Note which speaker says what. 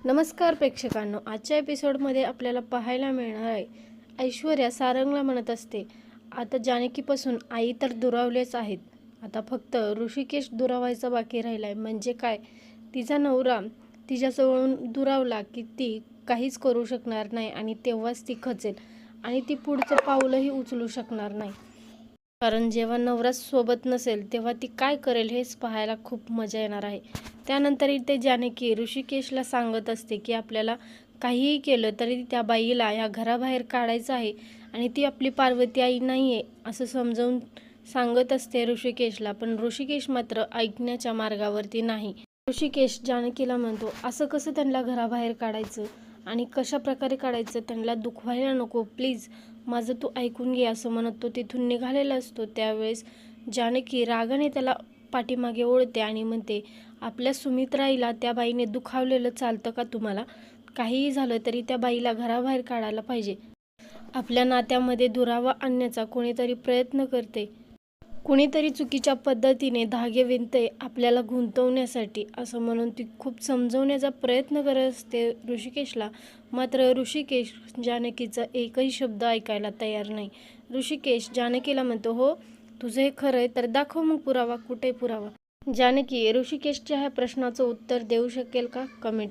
Speaker 1: नमस्कार प्रेक्षकांनो आजच्या एपिसोडमध्ये आपल्याला पाहायला मिळणार आहे ऐश्वर्या सारंगला म्हणत असते आता जानकीपासून आई तर दुरावलेच आहेत. आता फक्त ऋषिकेश दुरावायचा बाकी राहिला आहे म्हणजे काय? तिचा नवरा तिच्याजवळून दुरावला की ती काहीच करू शकणार नाही आणि तेव्हाच ती खचेल आणि ती पुढचं पाऊलही उचलू शकणार नाही. कारण जेव्हा नवरा सोबत नसेल तेव्हा ती काय करेल हेच पाहायला खूप मजा येणार आहे. त्यानंतर इथे जानकी ऋषिकेशला सांगत असते की आपल्याला काहीही केलं तरी त्या बाईला या घराबाहेर काढायचं आहे आणि ती आपली पार्वती आई नाही आहे असं समजावून सांगत असते ऋषिकेशला. पण ऋषिकेश मात्र ऐकण्याच्या मार्गावरती नाही. ऋषिकेश जानकीला म्हणतो असं कसं त्यांना घराबाहेर काढायचं? आणि कशा प्रकारे काढायचं त्यांना दुखवायला नको. प्लीज माझं तू ऐकून घे असं म्हणत तो तिथून निघालेला असतो. त्यावेळेस जानकी रागाने त्याला पाठीमागे ओढते आणि म्हणते आपल्या सुमित्राईला त्या बाईने दुखावलेलं चालतं का तुम्हाला? काहीही झालं तरी त्या बाईला घराबाहेर काढायला पाहिजे. आपल्या नात्यामध्ये दुरावा आणण्याचा कोणीतरी प्रयत्न करते. कुणीतरी चुकीच्या पद्धतीने धागे विणते आपल्याला गुंतवण्यासाठी असं म्हणून ती खूप समजवण्याचा प्रयत्न करत असते ऋषिकेशला. मात्र ऋषिकेश जानकीचा एकही शब्द ऐकायला तयार नाही. ऋषिकेश जानकीला म्हणतो हो तुझं हे खरं आहे तर दाखव मग पुरावा कुठे पुरावा? जानकी ऋषिकेशच्या ह्या प्रश्नाचं उत्तर देऊ शकेल का? कमेंट